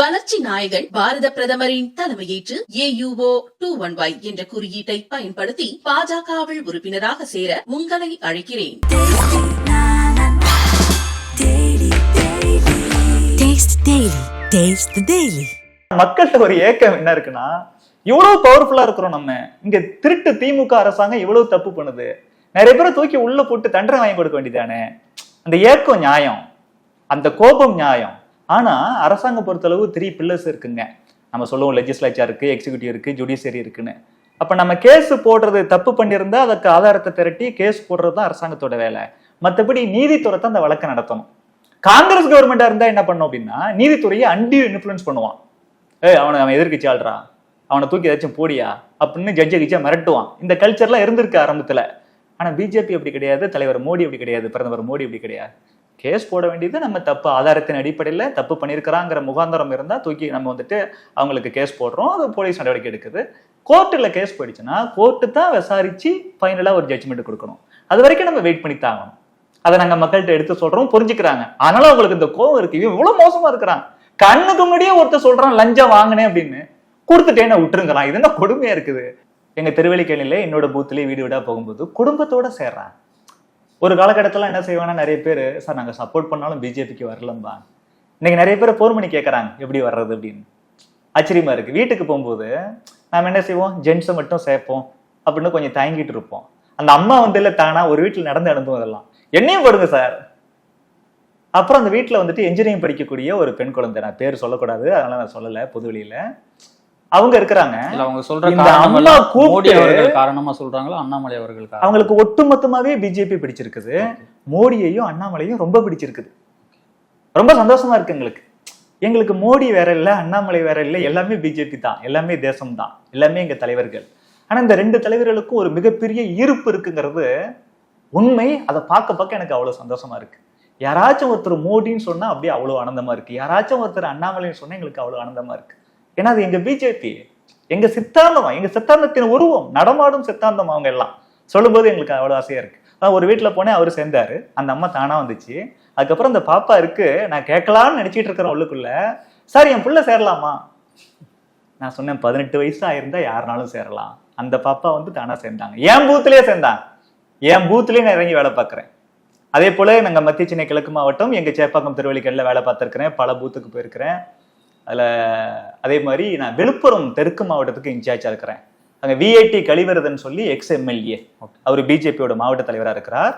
வளர்ச்சி நாயகன் பாரத பிரதமரின் தலைமையேற்று ஏயுஓ டூ ஒன் ஒய் என்ற குறியீட்டை பயன்படுத்தி பாஜகவில் உறுப்பினராக சேர உங்களை அழைக்கிறேன். Taste Daily. Taste the Daily. மக்கள்கிட்ட ஒரு ஏக்கம் என்ன இருக்குன்னா இவ்வளவு பவர்ஃபுல்லா இருக்கிறோம் நம்ம. இங்க திருட்டு திமுக அரசாங்கம் இவ்வளவு தப்பு பண்ணுது. நிறைய பேரை தூக்கி உள்ள போட்டு தண்டனை வாங்கி கொடுக்க வேண்டியதானே அந்த ஏக்கம் நியாயம். அந்த கோபம் நியாயம். ஆனால் அரசாங்கம் பொறுத்தளவு த்ரீ பில்லர்ஸ் இருக்குங்க. நம்ம சொல்லுவோம் லெஜிஸ்லேச்சர் இருக்குது எக்ஸிக்யூட்டிவ் இருக்கு ஜுடிஷியரி இருக்குன்னு. அப்போ நம்ம கேஸ் போடுறது தப்பு பண்ணியிருந்தா அதுக்கு ஆதாரத்தை திரட்டி கேஸ் போடுறது தான் அரசாங்கத்தோட வேலை. மற்றபடி நீதித்துறை தான் அந்த வழக்கை நடத்தணும். காங்கிரஸ் கவர்மெண்ட்டாக இருந்தால் என்ன பண்ணும் அப்படின்னா நீதித்துறையை அண்டியூ இன்ஃபுளுன்ஸ் பண்ணுவான். ஏய் அவனை அவன் எதிர்க்கட்சி ஆள்றா. அவனை தூக்கி ஏதாச்சும் போடியா? அப்படின்னு ஜட்ஜை கிச்சா மிரட்டுவான். இந்த கல்ச்சர்லாம் இருந்திருக்கு ஆரம்பத்தில். ஆனால் பிஜேபி அப்படி கிடையாது தலைவர் மோடி அப்படி கிடையாது பிரதமர் மோடி அப்படி கிடையாது. கேஸ் போட வேண்டியது நம்ம தப்பு ஆதாரத்தின் அடிப்படையில் தப்பு பண்ணியிருக்கிறாங்கிற முகாந்தரம் இருந்தால் தூக்கி நம்ம வந்துட்டு அவங்களுக்கு கேஸ் போடுறோம். அது போலீஸ் நடவடிக்கை எடுக்குது. கோர்ட்டில் கேஸ் போயிடுச்சுன்னா கோர்ட்டு தான் விசாரித்து ஃபைனலாக ஒரு ஜட்ஜ்மெண்ட் கொடுக்கணும். அது வரைக்கும் நம்ம வெயிட் பண்ணி தாங்கணும் அதை நாங்கள் மக்கள்கிட்ட எடுத்து சொல்கிறோம் புரிஞ்சுக்கிறாங்க. அதனால அவங்களுக்கு இந்த கோவம் இருக்கு. இவன் இவ்வளோ மோசமா இருக்கிறான். கண்ணுக்கு முன்னாடியே ஒருத்தர் சொல்றான் லஞ்சம் வாங்கினேன் அப்படின்னு. கொடுத்துட்டேன்னு விட்டுருங்கிறான் இது என்ன கொடுமையாக இருக்குது? எங்கள் திருவள்ளிக்கேணியில் என்னோட பூத்துலேயே வீடு வீடாக போகும்போது குடும்பத்தோட சேர்றான். ஒரு காலகட்டத்தில் என்ன செய்வாங்கன்னா நிறைய பேர் சார் நாங்கள் சப்போர்ட் பண்ணாலும் பிஜேபிக்கு வரலம்பா. இன்னைக்கு நிறைய பேர் போன் பண்ணி கேட்குறாங்க எப்படி வர்றது? அப்படின்னு. ஆச்சரியமா இருக்கு. வீட்டுக்கு போகும்போது நாம் என்ன செய்வோம்? ஜென்ஸை மட்டும் சேர்ப்போம் அப்படின்னு கொஞ்சம் தயங்கிட்டு இருப்போம். அந்த அம்மா வந்து இல்லை தானா ஒரு வீட்டில் நடந்து அனுபவம் அதெல்லாம் என்னையும் போடுங்க சார். அப்புறம் அந்த வீட்டில் வந்துட்டு என்ஜினியரிங் படிக்கக்கூடிய ஒரு பெண் குழந்தை. நான் பேர் சொல்லக்கூடாது அதனால நான் சொல்லலை பொதுவெளியில அவங்க இருக்கிறாங்க. அவங்க சொல்ற இந்த காரணம் அம்மா மோடி அவர்கள் காரணமா சொல்றாங்களா அண்ணாமலை அவர்கள் காரணமா? அவங்களுக்கு ஒட்டுமொத்தமாவே பிஜேபி பிடிச்சிருக்குது. மோடியையும் அண்ணாமலையும் ரொம்ப பிடிச்சிருக்குது. ரொம்ப சந்தோஷமா இருக்கு எங்களுக்கு. எங்களுக்கு மோடி வேற இல்ல அண்ணாமலை வேற இல்ல எல்லாமே பிஜேபி தான். எல்லாமே தேசம் தான். எல்லாமே எங்க தலைவர்கள். ஆனா இந்த ரெண்டு தலைவர்களுக்கும் ஒரு மிகப்பெரிய ஈர்ப்பு இருக்குங்கிறது உண்மை. அதை பார்க்க பார்க்க எனக்கு அவ்வளவு சந்தோஷமா இருக்கு. யாராச்சும் ஒருத்தர் மோடின்னு சொன்னா அப்படியே அவ்வளவு ஆனந்தமா இருக்கு. யாராச்சும் ஒருத்தர் அண்ணாமலைன்னு சொன்னா எங்களுக்கு அவ்வளவு ஆனந்தமா இருக்கு. ஏன்னா அது எங்க பிஜேபி எங்க சித்தாந்தமா எங்க சித்தாந்தத்தின் உருவம் நடமாடும் சித்தாந்தம் அவங்க எல்லாம். சொல்லும்போது எங்களுக்கு அவ்வளவு ஆசையா இருக்கு. அதான் ஒரு வீட்டுல போனேன் அவர் சேர்ந்தாரு. அந்த அம்மா தானா வந்துச்சு. அதுக்கப்புறம் அந்த பாப்பா இருக்கு. நான் கேட்கலாம்னு நினைச்சிட்டு இருக்கிறேன் உள்ளுக்குள்ள சார் என் புள்ள சேரலாமா? நான் சொன்னேன் பதினெட்டு வயசு ஆயிருந்தா யாருனாலும் சேரலாம். அந்த பாப்பா வந்து தானா சேர்ந்தாங்க. என் பூத்துலயே சேர்ந்தாங்க. என் பூத்துலயே நான் இறங்கி வேலை பார்க்கறேன். அதே போல நாங்க மத்திய சென்னை கிழக்கு மாவட்டம் எங்க சேப்பாக்கம் திருவள்ளிக்கல்ல வேலை பார்த்திருக்கிறேன். பல பூத்துக்கு போயிருக்கிறேன். அதுல அதே மாதிரி நான் விழுப்புரம் தெற்கு மாவட்டத்துக்கு இன்சார்ஜா இருக்கிறேன். அங்க விஐடி கழிவரதன் சொல்லி எக்ஸ் எம்எல்ஏ அவர் பிஜேபியோட மாவட்ட தலைவரா இருக்கிறார்.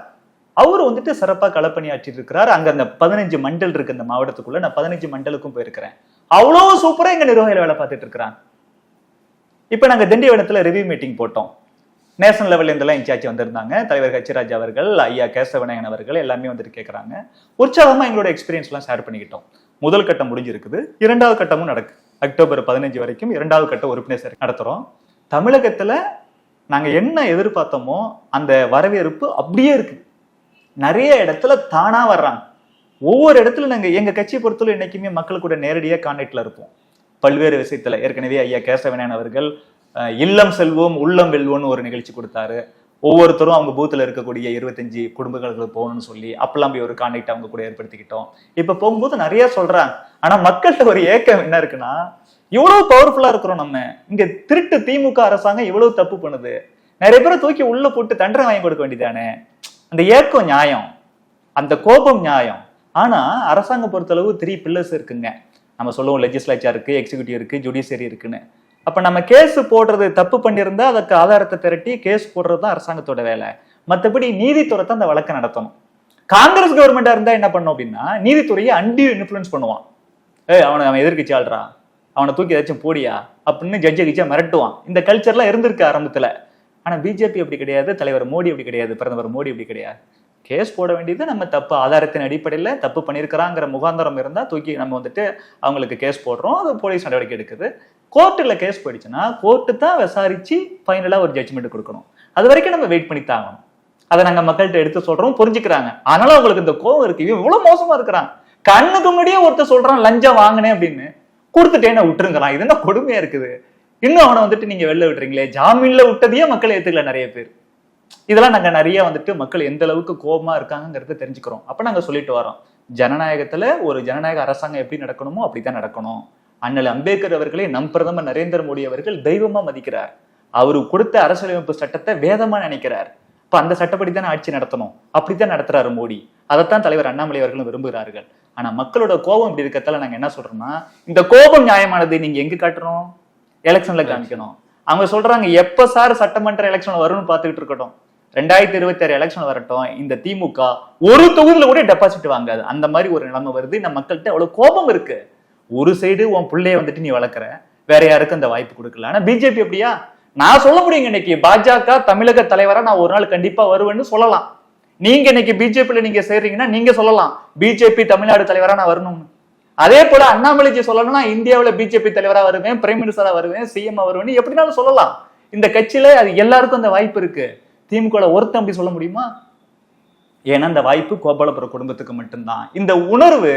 அவர் வந்துட்டு சிறப்பா களப்பணியாற்றிட்டு இருக்கிறார். அங்க அந்த பதினஞ்சு மண்டல் இருக்கு அந்த மாவட்டத்துக்குள்ள. நான் பதினஞ்சு மண்டலுக்கும் போயிருக்கிறேன். அவ்வளவு சூப்பரா எங்க நிர்வாகிகள் வேலை பார்த்துட்டு இருக்கிறாங்க. இப்ப நாங்க திண்டிவனத்துல ரிவ்யூ மீட்டிங் போட்டோம். நேஷனல் லெவல்ல இருந்தெல்லாம் இன்சார்ஜ் வந்திருந்தாங்க. தலைவர் ஹச்சிராஜ் அவர்கள் ஐயா கேசவநாயகன் அவர்கள் எல்லாமே வந்துட்டு கேட்கறாங்க உற்சாகமா எங்களோட எக்ஸ்பீரியன்ஸ் எல்லாம் ஷேர் பண்ணிக்கிட்டோம். முதல் கட்டம் முடிஞ்சிருக்குது. இரண்டாவது கட்டமும் நடக்கு. அக்டோபர் பதினஞ்சு வரைக்கும் இரண்டாவது கட்ட உறுப்பினர் சேர்க்கை நடத்துறோம். தமிழகத்துல நாங்க என்ன எதிர்பார்த்தோமோ அந்த வரவேற்பு அப்படியே இருக்கு. நிறைய இடத்துல தானா வர்றாங்க. ஒவ்வொரு இடத்துல நாங்க எங்க கட்சியை பொறுத்தவரை என்றைக்குமே மக்கள் கூட நேரடியாக கான்டாக்ட்ல இருப்போம். பல்வேறு விஷயத்துல ஏற்கனவே ஐயா கேசவனேன் அவர்கள் இல்லம் செல்வோம் உள்ளம் வெல்வோம்னு ஒரு நிகழ்ச்சி கொடுத்தாரு. ஒவ்வொருத்தரும் அவங்க பூத்துல இருக்கக்கூடிய இருபத்தஞ்சு குடும்பங்களுக்கு போகணும்னு சொல்லி அப்பெல்லாம் போய் ஒரு கான்டாக்ட் அவங்க கூட ஏற்படுத்திக்கிட்டோம். இப்ப போகும்போது நிறைய சொல்றாங்க. ஆனா மக்கள்கிட்ட ஒரு ஏக்கம் என்ன இருக்குன்னா இவ்வளவு பவர்ஃபுல்லா இருக்கிறோம் நம்ம. இங்க திருட்டு திமுக அரசாங்கம் இவ்வளவு தப்பு பண்ணுது. நிறைய பேரை தூக்கி உள்ள போட்டு தண்டனை வாங்கி கொடுக்க வேண்டியதானே. அந்த ஏக்கம் நியாயம். அந்த கோபம் நியாயம். ஆனா அரசாங்கம் பொறுத்தளவு த்ரீ பில்லர்ஸ் இருக்குங்க. நம்ம சொல்லுவோம் லெஜிஸ்லேச்சர் இருக்கு எக்ஸிக்யூட்டிவ் இருக்கு ஜுடிஷியரி இருக்குன்னு. அப்ப நம்ம கேஸ் போடுறது தப்பு பண்ணியிருந்தா அதுக்கு ஆதாரத்தை திரட்டி கேஸ் போடுறது தான் அரசாங்கத்தோட வேலை. மற்றபடி நீதித்துறை தான் அந்த வழக்கை நடத்தணும். காங்கிரஸ் கவர்மெண்டா இருந்தா என்ன பண்ணும் அப்படின்னா நீதித்துறையை அண்டி இன்ஃபுளுன்ஸ் பண்ணுவான். ஏய் அவனை அவன் எதிர்கட்சி ஆள்றா. அவனை தூக்கி ஏதாச்சும் போடியா? அப்படின்னு ஜட்ஜை கிச்சா மிரட்டுவான். இந்த கல்ச்சர்லாம் இருந்திருக்கு ஆரம்பத்துல. ஆனா பிஜேபி அப்படி கிடையாது தலைவர் மோடி அப்படி கிடையாது பிரதமர் மோடி அப்படி கிடையாது. கேஸ் போட வேண்டியது நம்ம தப்பு. ஆதாரத்தின் அடிப்படையில் தப்பு பண்ணியிருக்கிறாங்கிற முகாந்தரம் இருந்தால் தூக்கி நம்ம வந்துட்டு அவங்களுக்கு கேஸ் போடுறோம். அது போலீஸ் நடவடிக்கை எடுக்குது. கோர்ட்டில் கேஸ் போயிடுச்சுன்னா கோர்ட்டு தான் விசாரிச்சு ஃபைனலாக ஒரு ஜட்ஜ்மெண்ட் கொடுக்கணும். அது வரைக்கும் நம்ம வெயிட் பண்ணி தாங்கணும். அதை நாங்கள் மக்கள்கிட்ட எடுத்து சொல்கிறோம் புரிஞ்சுக்கிறாங்க. அதனால அவங்களுக்கு இந்த கோவம் இருக்கு. இவன் இவ்வளோ மோசமா இருக்கிறான். கண்ணுக்கு முன்னாடியே ஒருத்தர் சொல்றான் லஞ்சம் வாங்கினேன் அப்படின்னு கொடுத்துட்டேன்னு விட்டுருங்கலாம் இது என்ன கொடுமையாக இருக்குது? இன்னும் அவனை வந்துட்டு நீங்கள் வெளில விட்டுறீங்களே? ஜாமீனில் விட்டதையே மக்கள் ஏற்றுக்கல நிறைய பேர். இதெல்லாம் நாங்க நிறைய வந்துட்டு மக்கள் எந்த அளவுக்கு கோபமாக இருக்காங்கிறத தெரிஞ்சுக்கிறோம். அப்போ நாங்கள் சொல்லிட்டு வரோம். ஜனநாயகத்துல ஒரு ஜனநாயக அரசாங்கம் எப்படி நடக்கணுமோ அப்படித்தான் நடக்கணும். அண்ணல் அம்பேத்கர் அவர்களை நம் பிரதமர் நரேந்திர மோடி அவர்கள் தெய்வமா மதிக்கிறார். அவரு கொடுத்த அரசியலமைப்பு சட்டத்தை வேதமா நினைக்கிறார். இப்ப அந்த சட்டப்படி தானே ஆட்சி நடத்தணும். அப்படித்தான் நடத்துறாரு மோடி. அதைத்தான் தலைவர் அண்ணாமலை அவர்களும் விரும்புகிறார்கள். ஆனா மக்களோட கோபம் இப்படி இருக்கிறதால நாங்க என்ன சொல்றோம்னா இந்த கோபம் நியாயமானது நீங்க எங்க காட்டணும்? எலெக்ஷன்ல காமிக்கணும். அவங்க சொல்றாங்க எப்ப சார் சட்டமன்ற எலெக்ஷன் வரும்னு பார்த்துக்கிட்டு இருக்கட்டும். ரெண்டாயிரத்தி இருபத்தி ஆறு எலெக்ஷன் வரட்டும். இந்த திமுக ஒரு தொகுதியில கூட டெபாசிட் வாங்காது. அந்த மாதிரி ஒரு நிலைமை வருது. நம்ம மக்கள்கிட்ட அவ்வளவு கோபம் இருக்கு. ஒரு சைடு உன் பிள்ளைய வந்துட்டு நீ வளர்க்குற. வேற யாருக்கும் அந்த வாய்ப்பு கொடுக்கல. ஆனா பிஜேபி அப்படியா நான் சொல்ல முடியுங்க இன்னைக்கு. பாஜக தமிழக தலைவரா நான் ஒரு நாள் கண்டிப்பா வருவேன்னு சொல்லலாம். நீங்க இன்னைக்கு பிஜேபியில நீங்க சேர்றீங்கன்னா நீங்க சொல்லலாம். பிஜேபி தமிழ்நாடு தலைவரா நான் வரணும்னு. அதே போல அண்ணாமலைஜி சொல்லணும்னா இந்தியாவில் பிஜேபி தலைவரா வருவேன் பிரைம் மினிஸ்டரா வருவேன் சிஎம் வருவேன் எப்படினாலும் சொல்லலாம். இந்த கட்சியில அது எல்லாருக்கும் அந்த வாய்ப்பு இருக்கு. திமுக ஒருத்தன் அப்படி சொல்ல முடியுமா? ஏன்னா அந்த வாய்ப்பு கோபாலபுர குடும்பத்துக்கு மட்டும்தான். இந்த உணர்வு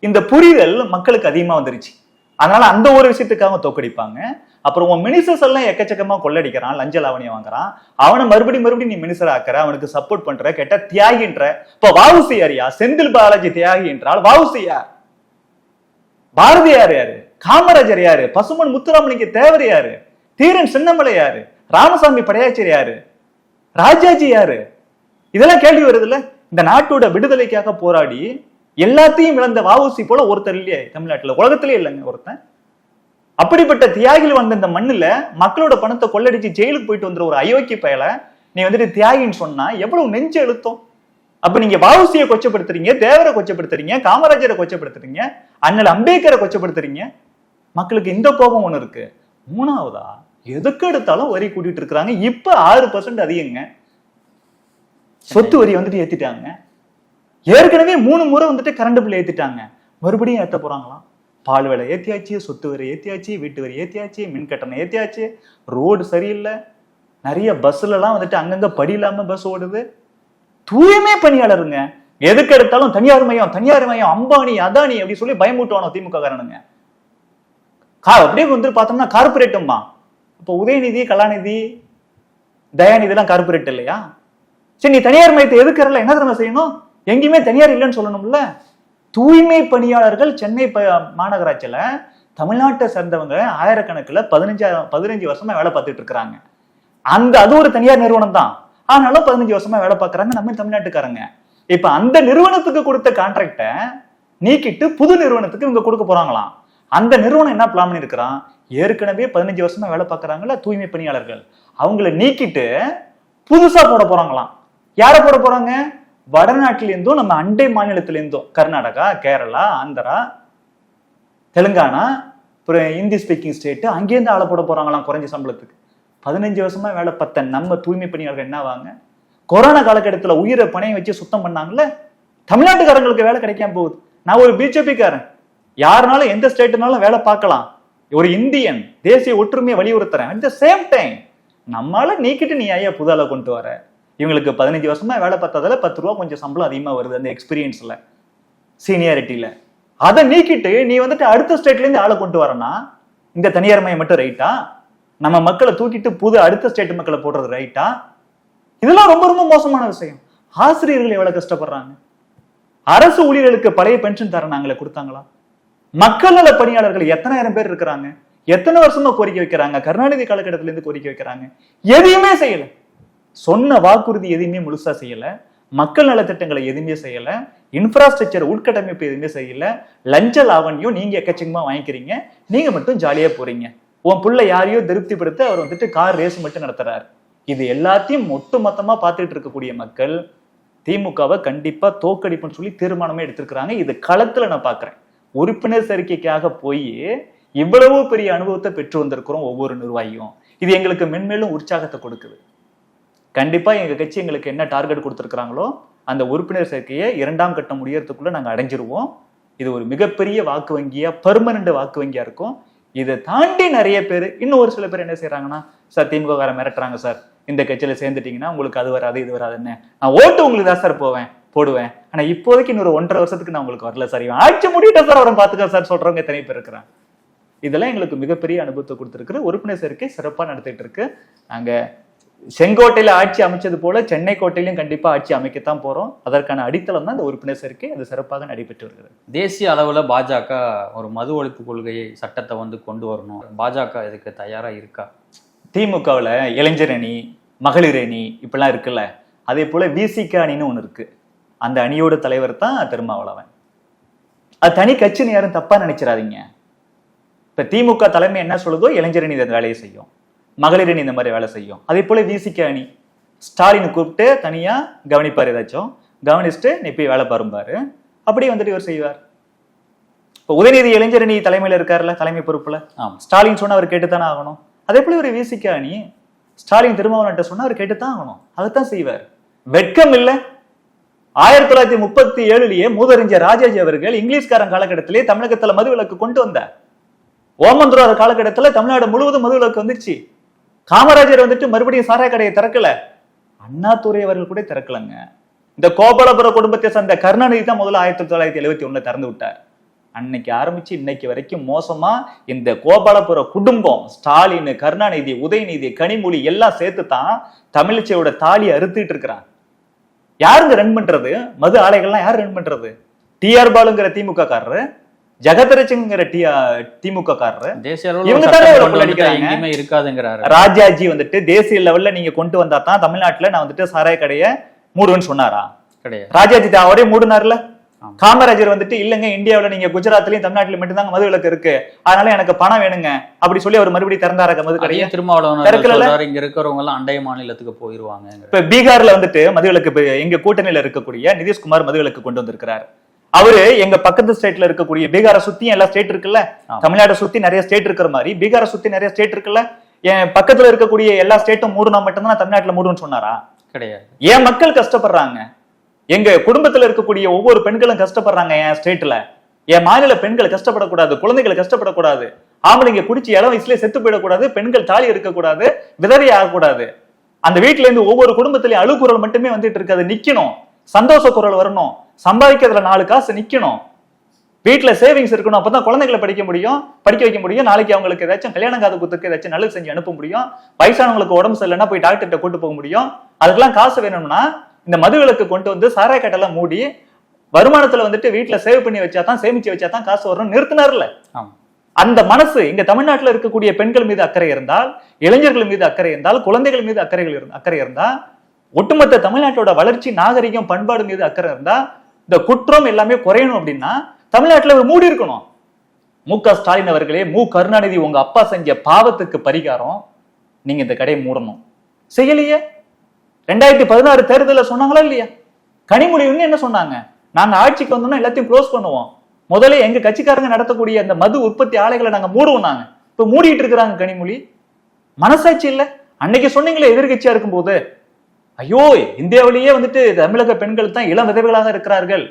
இந்த புரிதல் மக்களுக்கு அதிகமா வந்துருச்சு. அதனால அந்த ஒரு விஷயத்துக்காக தோக்கடிப்பாங்க. அப்புறம் உன் மினிஸ்டர்ஸ் எல்லாம் எக்கச்சக்கமா கொள்ளடிக்கிறான் லஞ்ச லாவணியை வாங்குறான். அவனை மறுபடியும் மறுபடியும் நீ மினிஸ்டர் ஆக்குற அவனுக்கு சப்போர்ட் பண்ற கேட்ட தியாகின்ற. இப்ப வாவுசி யாரியா செந்தில் பாலாஜி தியாகி என்றால் வாவுசி யார் பாரதியார் யாரு? காமராஜர் யாரு? பசுமன் முத்துராமலிங்க தேவர் யாரு? தீரன் சின்னமலை யாரு? ராமசாமி படையாச்சர் யாரு? ராஜாஜி யாரு? இதெல்லாம் கேள்வி வருதுல்ல? இந்த நாட்டோட விடுதலைக்காக போராடி எல்லாத்தையும் இழந்த வாவுசி போல ஒருத்தர் இல்லையே தமிழ்நாட்டுல. உலகத்திலே இல்லைங்க ஒருத்தன். அப்படிப்பட்ட தியாகிகள் வந்த இந்த மண்ணுல மக்களோட பணத்தை கொள்ளடிச்சு ஜெயிலுக்கு போயிட்டு வந்துற ஒரு அயோக்கிய பயல நீ வந்துட்டு தியாகின்னு சொன்னா எவ்வளவு நெஞ்சு அழுத்தம். அப்ப நீங்க வாவுசியை கொச்சப்படுத்துறீங்க தேவரை கொச்சப்படுத்துறீங்க காமராஜரை கொச்சப்படுத்துறீங்க அண்ணல் அம்பேத்கரை கொச்சப்படுத்துறீங்க. மக்களுக்கு இந்த கோபம் ஒண்ணு இருக்கு. மூணாவதா எதுக்கு எடுத்தாலும் வரி கூட்டிட்டு இருக்கிறாங்க. இப்ப ஆறு பர்சன்ட் அதிகங்க. சொத்து வரி வந்துட்டு ஏத்திட்டாங்க. ஏற்கனவே மூணு முறை வந்துட்டு கரண்ட் பில் ஏத்திட்டாங்க. மறுபடியும் ஏத்த போறாங்களாம் பால் விலை ஏத்தியாச்சு சொத்து வரி ஏத்தியாச்சு வீட்டு வரி ஏத்தியாச்சு மின் கட்டணம் ஏத்தியாச்சு. ரோடு சரியில்லை. நிறைய பஸ்ல எல்லாம் வந்துட்டு அங்கங்க படி இல்லாம பஸ் ஓடுது. தூய்மை பணியாளருங்க. எதுக்கு எடுத்தாலும் தனியார் மையம் தனியார் மையம் அம்பானி அதானி அப்படி சொல்லி பயமூட்டுவானோ திமுக காரனுங்க கா அப்படியே வந்து பார்த்தோம்னா கார்பரேட்டும்மா இப்போ உதயநிதி கலாநிதி தயாநிதி எல்லாம் கார்பரேட் இல்லையா? சரி நீ தனியார் மையத்தை எதுக்குறல என்ன தெரியுமா செய்யணும்? எங்கேயுமே தனியார் இல்லைன்னு சொல்லணும்ல. தூய்மை பணியாளர்கள் சென்னை ப மாநகராட்சியில தமிழ்நாட்டை சேர்ந்தவங்க ஆயிரக்கணக்கில் பதினஞ்சாயிரம் பதினஞ்சு வருஷமா வேலை பார்த்துட்டு இருக்கிறாங்க. அந்த அது ஒரு தனியார் நிறுவனம் தான். ஆனாலும் பதினஞ்சு வருஷமா வேலை பார்க்கறாங்க நம்ம தமிழ்நாட்டுக்காரங்க. இப்ப அந்த நிறுவனத்துக்கு கொடுத்த கான்ட்ராக்டை நீக்கிட்டு புது நிறுவனத்துக்கு இவங்க கொடுக்க போறாங்களாம். அந்த நிறுவனம் என்ன பிளான் பண்ணிருக்கிறான் ஏற்கனவே பதினஞ்சு வருஷமா வேலை பார்க்கறாங்கல்ல தூய்மை பணியாளர்கள். அவங்கள நீக்கிட்டு புதுசா போட போறாங்களாம். யார போட போறாங்க? வடநாட்டிலேருந்தும் நம்ம அண்டை மாநிலத்திலேருந்தும் கர்நாடகா கேரளா ஆந்திரா தெலுங்கானா அப்புறம் ஹிந்தி ஸ்பீக்கிங் ஸ்டேட்டு அங்கேருந்து ஆளை போட போகிறாங்களாம் குறைஞ்ச சம்பளத்துக்கு. பதினஞ்சு வருஷமா வேலை பார்த்த நம்ம தூய்மை பணியாளர்கள் என்ன வாங்க கொரோனா காலகட்டத்தில் உயிரை பணையை வச்சு சுத்தம் பண்ணாங்கல்ல? தமிழ்நாட்டுக்காரங்களுக்கு வேலை கிடைக்காம போகுது. நான் ஒரு பிஜேபிக்காரன். யாருனாலும் எந்த ஸ்டேட்டுனாலும் வேலை பார்க்கலாம். ஒரு இந்தியன் தேசிய ஒற்றுமையை வலியுறுத்துறேன். அட் த சேம் டைம் நம்மளால நீக்கிட்டு நீ ஐயா புதால கொண்டு வர? இவங்களுக்கு பதினஞ்சு வருஷமா வேலை பார்த்ததால பத்து ரூபா கொஞ்சம் சம்பளம் அதிகமா வருது அந்த எக்ஸ்பீரியன்ஸ்ல சீனியாரிட்டியில அதை நீக்கிட்டு நீ வந்துட்டு அடுத்த ஸ்டேட்ல இருந்து ஆளை கொண்டு வரனா இந்த தனியார் மையம் மட்டும் ரைட்டா நம்ம மக்களை தூக்கிட்டு புது அடுத்த ஸ்டேட் மக்களை போடுறது ரைட்டா இதெல்லாம் ரொம்ப ரொம்ப மோசமான விஷயம். ஆசிரியர்கள் எவ்வளவு கஷ்டப்படுறாங்க? அரசு ஊழியர்களுக்கு பழைய பென்ஷன் தரணாங்களே கொடுத்தாங்களா? மக்கள் நல பணியாளர்கள் எத்தனாயிரம் பேர் இருக்கிறாங்க? எத்தனை வருஷமா கோரிக்கை வைக்கிறாங்க? கருணாநிதி காலகட்டத்திலிருந்து கோரிக்கை வைக்கிறாங்க. எதையுமே செய்யலை. சொன்ன வாக்குறுதி எதையுமே முழுசா செய்யல. மக்கள் நலத்திட்டங்களை எதுவுமே செய்யல. இன்ஃப்ராஸ்ட்ரக்சர் உட்கட்டமைப்பு எதுவுமே செய்யல. லஞ்ச லாவணியும் நீங்க எக்கச்சக்கமா வாங்கிக்கிறீங்க. நீங்க மட்டும் ஜாலியா போறீங்க. உன் புள்ள யாரையோ திருப்திப்படுத்த அவர் வந்துட்டு கார் ரேஸ் மட்டும் நடத்துறாரு. இது எல்லாத்தையும் ஒட்டு மொத்தமா பார்த்துட்டு இருக்கக்கூடிய மக்கள் திமுகவை கண்டிப்பா தோக்கடிப்புன்னு சொல்லி தீர்மானமே எடுத்திருக்கிறாங்க. இது களத்துல நான் பாக்குறேன். உறுப்பினர் சேர்க்கைக்காக போய் இவ்வளவு பெரிய அனுபவத்தை பெற்று வந்திருக்கிறோம் ஒவ்வொரு நிர்வாகியும். இது எங்களுக்கு மென்மேலும் உற்சாகத்தை கொடுக்குது. கண்டிப்பா எங்க கட்சி எங்களுக்கு என்ன டார்கெட் கொடுத்துருக்காங்களோ அந்த உறுப்பினர் சேர்க்கையை இரண்டாம் கட்டம் முடியறதுக்குள்ள நாங்க அடைஞ்சிருவோம். இது ஒரு மிகப்பெரிய வாக்கு வங்கியா பர்மனண்ட் வாக்கு வங்கியா இருக்கும். இதை தாண்டி நிறைய பேர் இன்னும் ஒரு சில பேர் என்ன செய்யறாங்கன்னா சார் திமுக கார மிரட்டுறாங்க சார். இந்த கட்சியில சேர்ந்துட்டீங்கன்னா உங்களுக்கு அது வராது இது வராதுன்னு. நான் ஓட்டு உங்களுக்கு தான் சார் போவேன் போடுவேன். ஆனா இப்போதைக்கு இன்னொரு ஒன்றரை வருஷத்துக்கு நான் உங்களுக்கு வரல சார். இவன் ஆட்சி முடியிட்ட சார் அவரை பாத்துக்க சார் சொல்றவங்க எத்தனை பேர் இருக்கிறான் இதெல்லாம் எங்களுக்கு மிகப்பெரிய அனுபவத்தை கொடுத்துருக்கு உறுப்பினர் சேர்க்கை சிறப்பா நடத்திட்டு இருக்கு. நாங்க செங்கோட்டையில ஆட்சி அமைச்சது போல சென்னை கோட்டையிலும் கண்டிப்பா ஆட்சி அமைக்கத்தான் போறோம். அதற்கான அடித்தளம் தான் இந்த உறுப்பினர் சேர்க்கை. அது சிறப்பாக நடைபெற்று வருகிறது. தேசிய அளவுல பாஜக ஒரு மது ஒழிப்பு கொள்கையை சட்டத்தை வந்து கொண்டு வரணும். பாஜக இதுக்கு தயாரா இருக்கா? திமுகவுல இளைஞர் அணி மகளிர் அணி இப்படிலாம் இருக்குல்ல. அதே போல விசிக அணின்னு ஒண்ணு இருக்கு. அந்த அணியோட தலைவர் தான் திருமாவளவன். அது தனி கட்சின்னு யாரும் தப்பா நினைச்சிடாதீங்க இப்ப திமுக தலைமை என்ன சொல்லுதோ இளைஞர் இந்த வேலையை செய்யும். மகளிர் அணி இந்த மாதிரி வேலை செய்யும். அதே போல விசிக அணி. ஸ்டாலின் கூப்பிட்டு தனியா கவனிப்பார் ஏதாச்சும். கவனிச்சுட்டு நீ போய் வேலை பாரும்பாரு அப்படியே வந்துட்டு இவர் செய்வார். இப்ப உதயநிதி இளைஞர் அணி தலைமையில இருக்காருல்ல தலைமை பொறுப்புல. ஆமா. ஸ்டாலின் சொன்னா அவர் கேட்டுத்தானே ஆகணும். அதே போல ஒரு விசிக அணி ஸ்டாலின் திருமாவளவன்ட்ட சொன்னா அவர் கேட்டுத்தான் ஆகணும். அதைத்தான் செய்வார். வெட்கம் இல்ல. ஆயிரத்தி தொள்ளாயிரத்தி முப்பத்தி ஏழுலயே மூதறிஞர் ராஜாஜி அவர்கள் இங்கிலீஷ்காரன் காலகட்டத்திலே தமிழகத்துல மதுவிலக்கு கொண்டு வந்தார். ஓமந்துரார் காலகட்டத்துல தமிழ்நாடு முழுவதும் மதுவிலக்கு வந்துருச்சு. காமராஜர் வந்துட்டு மறுபடியும் சாராய கடையை திறக்கல. அண்ணாதுரை அவர்கள் கூட திறக்கலங்க. இந்த கோபாலபுர குடும்பத்தை சேர்ந்த கருணாநிதி தான் முதல்ல ஆயிரத்தி தொள்ளாயிரத்தி எழுபத்தி ஒண்ணுல திறந்து விட்டார். அன்னைக்கு ஆரம்பிச்சு இன்னைக்கு வரைக்கும் மோசமா இந்த கோபாலபுர குடும்பம் ஸ்டாலின் கருணாநிதி உதயநிதி கனிமொழி எல்லாம் சேர்த்து தான் தமிழிச்சையோட தாலியை அறுத்துட்டு இருக்கிறான் யாருங்க ரன் பண்றது? மது ஆலைகள்லாம் யார் ரன் பண்றது? டிஆர் பாலுங்கிற திமுக காரரு ஜெகதரட்சங்கிற டி திமுக காரரு தேசிய அளவுல இருக்காதுங்கிறாரு. ராஜாஜி வந்துட்டு தேசிய லெவல்ல நீங்க கொண்டு வந்தா தான் தமிழ்நாட்டுல நான் வந்துட்டு சாராய கடையை மூடுவேன்னு சொன்னாரா? கிடையாது. ராஜாஜி அவரே மூடினார்ல. காமராஜர் வந்துட்டு இல்லங்க இந்தியாவுல நீங்க குஜராத்லயும் தமிழ்நாட்டுல மட்டும்தாங்க மது விலக்கு இருக்கு. அதனால எனக்கு பணம் வேணுங்க. அப்படி சொல்லி அவர் மறுபடியும் திறந்தாராக்க மது கடையை திருமாவளவன் இங்க இருக்கிறவங்க எல்லாம் அண்டை மாநிலத்துக்கு போயிருவாங்க இப்ப பீகார்ல வந்துட்டு மதுவிலக்கு இப்ப எங்க கூட்டணியில இருக்கக்கூடிய நிதிஷ்குமார் மதுவிலக்கு கொண்டு வந்திருக்கிறார். அவரு எங்க பக்கத்து ஸ்டேட்ல இருக்கக்கூடிய பீகாரை சுத்தியும் எல்லா ஸ்டேட் இருக்குல்ல. தமிழ்நாட்டை சுத்தி நிறைய ஸ்டேட் இருக்கிற மாதிரி. பீகாரை சுத்தி நிறைய ஸ்டேட் இருக்குல்ல? என் பக்கத்துல இருக்கக்கூடிய எல்லா ஸ்டேட்டும் மூடுனா மட்டும்தான் தமிழ்நாட்டுல மூடுன்னு சொன்னாரா? கிடையாது. என் மக்கள் கஷ்டப்படுறாங்க. எங்க குடும்பத்துல இருக்கக்கூடிய ஒவ்வொரு பெண்களும் கஷ்டப்படுறாங்க என் ஸ்டேட்ல என் மாநில பெண்கள் கஷ்டப்படக்கூடாது குழந்தைகள் கஷ்டப்படக்கூடாது. ஆம்பளைங்க குடிச்சு இளம் வயசுலயே செத்து போயிடக்கூடாது பெண்கள் தாலி இருக்கக்கூடாது விதவை ஆகக்கூடாது அந்த வீட்டுல இருந்து ஒவ்வொரு குடும்பத்திலயும் அழுகுரல் மட்டுமே வந்துட்டு இருக்காது. நிக்கணும். சந்தோஷ குரல் வரணும். சம்பாதிக்கிறதுல நாலு காசு நிக்கணும். வீட்டுல சேவிங்ஸ் இருக்கணும். அப்பதான் குழந்தைகளை படிக்க முடியும். படிக்க வைக்க முடியும். நாளைக்கு அவங்களுக்கு ஏதாச்சும் கல்யாணம் காது குத்துக்கு ஏதாச்சும் நல்லது செஞ்சு அனுப்ப முடியும். வயசானவங்களுக்கு உடம்பு சரியில்லைன்னா போய் டாக்டர்கிட்ட கூட்டு போக முடியும். அதுக்கெல்லாம் காசு வேணும்னா இந்த மதுவிலக்கு கொண்டு வந்து சாராய கட்டெல்லாம் மூடி வருமானத்துல வந்துட்டு வீட்டுல சேவ் பண்ணி வச்சா தான் சேமிச்சு வச்சா தான் காசு வரணும் நிறுத்தினார்ல. அந்த மனசு இங்க தமிழ்நாட்டுல இருக்கக்கூடிய பெண்கள் மீது அக்கறை இருந்தால் இளைஞர்கள் மீது அக்கறை இருந்தால் குழந்தைகள் மீது அக்கறைகள் அக்கறை இருந்தா ஒட்டுமொத்த தமிழ்நாட்டோட வளர்ச்சி நாகரிகம் பண்பாடு மீது அக்கறை இருந்தா இந்த குற்றம் எல்லாமே குறையணும் அப்படின்னா தமிழ்நாட்டில் ஒரு மூடி இருக்கணும். மு க ஸ்டாலின் அவர்களே மு கருணாநிதி உங்க அப்பா செஞ்ச பாவத்துக்கு பரிகாரம் நீங்க இந்த கடையை மூடணும். செய்யலையே. ரெண்டாயிரத்தி பதினாறு தேர்தலில் சொன்னாங்களா இல்லையா? கனிமொழி என்ன சொன்னாங்க? நாங்க ஆட்சிக்கு வந்தோம்னா எல்லாத்தையும் க்ளோஸ் பண்ணுவோம். முதல்ல எங்க கட்சிக்காரங்க நடத்தக்கூடிய அந்த மது உற்பத்தி ஆலைகளை நாங்க மூடுவோம் நாங்க. இப்ப மூடிட்டு இருக்கிறாங்க கனிமொழி. மனசாட்சி இல்ல. அன்னைக்கு சொன்னீங்களே எதிர்கட்சியா இருக்கும்போது. ஐயோ இந்தியாவிலேயே வந்துட்டு தமிழக பெண்கள் தான் இளம் விதவைகளாக இருக்கிறார்கள்.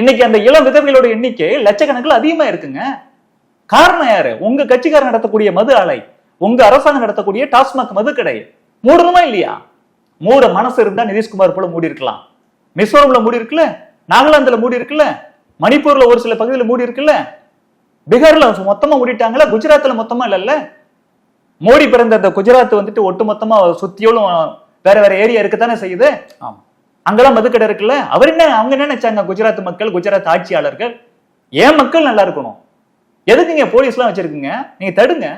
இன்னைக்கு அந்த இளம் விதவைகளோட எண்ணிக்கை லட்சக்கணக்கில் அதிகமா இருக்குங்க. காரணம் யாரு? உங்க கட்சிக்காரன் நடத்தக்கூடிய மது ஆலை உங்க அரசாங்கம் நடத்தக்கூடிய டாஸ்மாக் மது கடை. மூடணுமா இல்லையா? மூட மனசு இருந்தா நிதிஷ்குமார் போல மூடி இருக்கலாம். மிசோரம்ல மூடி இருக்குல்ல? நாகாலாந்துல மூடி இருக்குல்ல? மணிப்பூர்ல ஒரு சில பகுதியில் மூடி இருக்குல்ல? பீகார்ல மொத்தமா மூடிட்டாங்களா? குஜராத்ல மொத்தமா இல்லல்ல? மோடி பிறந்த அந்த குஜராத் வந்துட்டு ஒட்டுமொத்தமா சுத்தியோலும் வேற வேற ஏரியா இருக்குதானே செய்யுது? ஆமா. அங்கெல்லாம் மதுக்கடை இருக்குல்ல? அவர் என்ன அவங்க என்ன நினைச்சாங்க? குஜராத் மக்கள் குஜராத் ஆட்சியாளர்கள்? ஏன் மக்கள் நல்லா இருக்கணும்? எதுக்குங்க போலீஸ்லாம் வச்சிருக்கீங்க? நீங்க தடுங்க.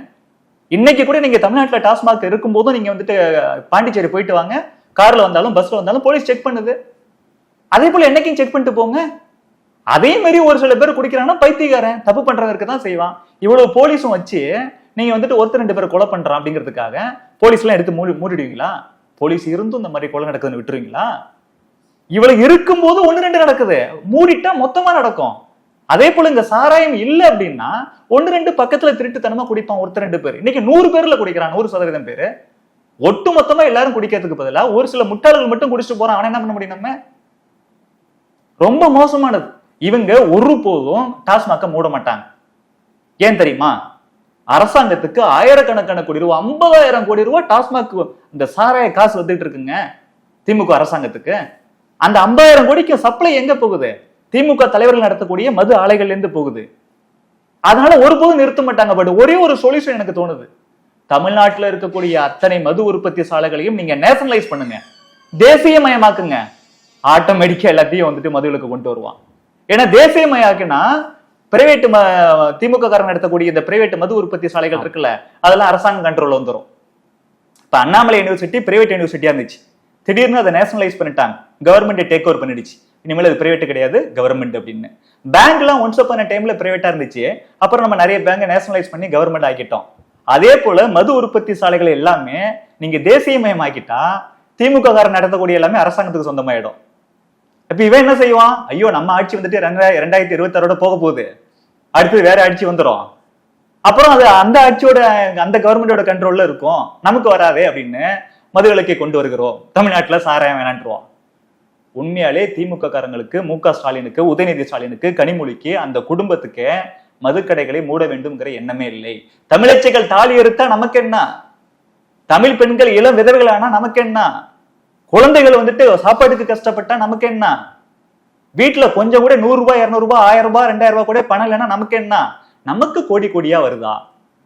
இன்னைக்கு கூட நீங்க தமிழ்நாட்டுல டாஸ்மாக் இருக்கும்போதும் நீங்க வந்துட்டு பாண்டிச்சேரி போயிட்டு வாங்க. கார்ல வந்தாலும் பஸ்ல வந்தாலும் போலீஸ் செக் பண்ணுது. அதே போல என்னைக்கும் செக் பண்ணிட்டு போங்க. அதே மாதிரி ஒரு சில பேர் குடிக்கிறாங்கன்னா பைத்தியக்காரன் தப்பு பண்றவருக்கு தான் செய்வான். இவ்வளவு போலீஸும் வச்சு நீங்க வந்துட்டு ஒருத்தர் ரெண்டு பேர் கொலை பண்றான் அப்படிங்கிறதுக்காக போலீஸ் எல்லாம் எடுத்து மூடி மூடிடுவீங்களா? போலீஸ் இருந்தும் இந்த மாதிரி கொலை நடக்குதுன்னு விட்டுருவீங்களா? இவ்வளவு இருக்கும்போது ஒன்னு ரெண்டு நடக்குது. மூடிட்டா மொத்தமா நடக்கும். அதே போல இந்த சாராயம் இல்ல அப்படின்னா ஒன்னு ரெண்டு பக்கத்துல திருட்டுத்தனமா குடிப்பான் ஒருத்தர் ரெண்டு பேர். இன்னைக்கு நூறு பேர்ல குடிக்கிறான் நூறு சதவீதம் பேர். ஒட்டு மொத்தமா எல்லாரும் குடிக்கிறதுக்கு பதிலா ஒரு சில முட்டாள்கள் மட்டும் குடிச்சிட்டு போறான். அவன் என்ன பண்ண முடியும் நம்ம? ரொம்ப மோசமானது. இவங்க ஒரு போதும் டாஸ்மாக மூட மாட்டாங்க. ஏன் தெரியுமா? அரசாங்கத்துக்கு ஆயிரக்கணக்கான கோடி ரூபாய் ஐம்பதாயிரம் கோடி ரூபாய் டாஸ்மாக் இந்த சாராய காசு வந்துட்டு இருக்குங்க திமுக அரசாங்கத்துக்கு. அந்த ஐம்பதாயிரம் கோடிக்கு சப்ளை எங்க போகுது? திமுக தலைவர்கள் நடத்தக்கூடிய மது ஆலைகள்ல இருந்து போகுது. அதனால ஒருபோதும் நிறுத்த மாட்டாங்க பட் ஒரே ஒரு சொல்யூஷன் எனக்கு தோணுது. தமிழ்நாட்டுல இருக்கக்கூடிய அத்தனை மது உற்பத்தி சாலைகளையும் நீங்க நேஷனலைஸ் பண்ணுங்க. தேசியமயமாக்குங்க. ஆட்டோமேட்டிக்கா எல்லாத்தையும் வந்துட்டு மதுவிலக்கு கொண்டு வருவான். ஏன்னா தேசியமயாக்குனா பிரைவேட் திமுக காரன் நடத்தக்கூடிய இந்த பிரைவேட் மது உற்பத்தி சாலைகள் இருக்குல்ல அதெல்லாம் அரசாங்கம் கண்ட்ரோல் வந்துடும் இப்ப அண்ணாமலை யூனிவர்சிட்டி பிரைவேட் யூனிவர்சிட்டியா இருந்துச்சு. திடீர்னு அதை நேஷனலைஸ் பண்ணிட்டாங்க. கவர்மெண்ட் டேக் ஓவர் பண்ணிடுச்சு. இனிமேல் அது பிரைவேட் கிடையாது கவர்மெண்ட் அப்படின்னு. பேங்க்லாம் ஒன்ஸ் அப்பான டைம்ல பிரைவேட்டா இருந்துச்சு. அப்புறம் நம்ம நிறைய பேங்க் நேஷனலைஸ் பண்ணி கவர்மெண்ட் ஆக்கிட்டோம். அதே போல மது உற்பத்தி சாலைகள் எல்லாமே நீங்க தேசியமயமாக்கிட்டா திமுக காரன் நடத்தக்கூடிய எல்லாமே அரசாங்கத்துக்கு சொந்தமாயிடும். இப்ப இவன் என்ன செய்வான்? ஐயோ நம்ம ஆட்சி வந்துட்டு ரெண்டாயிரத்தி ரெண்டாயிரத்தி இருபத்தாறோட போக போகுது அடுத்து வேற ஆட்சி வந்துரும். அப்புறம் அது அந்த ஆட்சியோட அந்த கவர்மெண்டோட கண்ட்ரோல்ல இருக்கும். நமக்கு வராதே அப்படின்னு மதுவிலக்கை கொண்டு வருகிறோம். தமிழ்நாட்டுல சாராயம் வேணான்றுவோம். உண்மையாலே திமுக காரங்களுக்கு மு க ஸ்டாலினுக்கு உதயநிதி ஸ்டாலினுக்கு கனிமொழிக்கு அந்த குடும்பத்துக்கு மதுக்கடைகளை மூட வேண்டும்ங்கிற எண்ணமே இல்லை. தமிழச்சிகள் தாலி எடுத்தா நமக்கு என்ன தமிழ் பெண்கள் இளம் விதவைகள் ஆனா நமக்கு என்ன குழந்தைகள் வந்துட்டு சாப்பாட்டுக்கு கஷ்டப்பட்டா நமக்கு என்ன? வீட்டுல கொஞ்சம் கூட நூறு ரூபாய் இருநூறு ரூபாய் ஆயிரம் ரூபாய் ரெண்டாயிரம் ரூபாய் கூட பணம் இல்லைன்னா நமக்கு என்ன? நமக்கு கோடி கோடியா வருதா?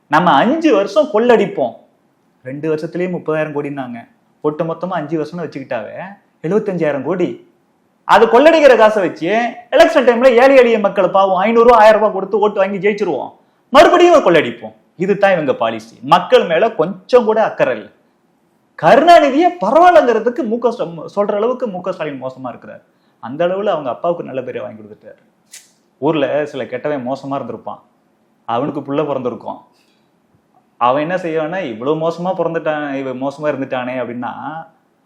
நம்ம அஞ்சு வருஷம் கொள்ளடிப்போம். ரெண்டு வருஷத்துலயே முப்பதாயிரம் கோடினாங்க ஒட்டு மொத்தமா அஞ்சு வருஷம்னு வச்சுக்கிட்டாவே எழுபத்தஞ்சாயிரம் கோடி. அது கொள்ளடிக்கிற காசை வச்சு எலெக்ஷன் டைம்ல ஏழை எளிய மக்கள் பாவம் ஐநூறு ஆயிரம் ரூபாய் கொடுத்து ஓட்டு வாங்கி ஜெயிச்சிருவோம். மறுபடியும் கொள்ளடிப்போம். இதுதான் இவங்க பாலிசி மக்கள் மேல கொஞ்சம் கூட அக்கறை இல்லை. கருணாநிதியை பரவாயில்லங்கிறதுக்கு மு க சொல்ற அளவுக்கு மு க ஸ்டாலின் மோசமா இருக்கிறார். அந்த அளவுல அவங்க அப்பாவுக்கு நல்ல பேரை வாங்கி கொடுத்துட்டாரு. ஊர்ல சில கெட்டவன் மோசமா இருந்திருப்பான். அவனுக்கு புள்ள பிறந்திருக்கும். அவன் என்ன செய்வான்னா இவ்வளவு மோசமா பிறந்துட்டான் இவன் மோசமா இருந்துட்டானே அப்படின்னா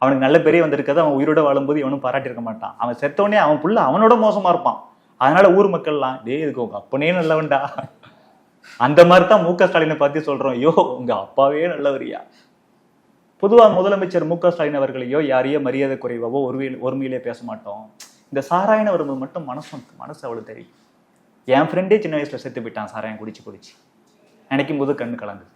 அவனுக்கு நல்ல பெரிய வந்திருக்காது. அவன் உயிரோட வாழும்போது இவனும் பாராட்டியிருக்க மாட்டான். அவன் செத்தவனே அவன் புள்ள அவனோட மோசமா இருப்பான். அதனால ஊர் மக்கள்லாம் டேய் இதுக்கு உங்க அப்பனே நல்லவன்டா. அந்த மாதிரி தான் மு க ஸ்டாலினை பத்தி சொல்றோம். ஐயோ உங்க அப்பாவே நல்லவரியா. பொதுவாக முதலமைச்சர் மு க ஸ்டாலின் அவர்களையோ யாரையோ மரியாதை குறைவாவோ ஒருமையில் ஒருமையிலே பேச மாட்டோம். இந்த சாராயண வரும்போது மட்டும் மனசு மனசு அவ்வளோ தெரியும். என் ஃப்ரெண்டே சின்ன வயசில் செத்து போயிட்டான் சாராயம் குடிச்சு குடிச்சு. நினைக்கும் போது கண்ணு கலங்குது.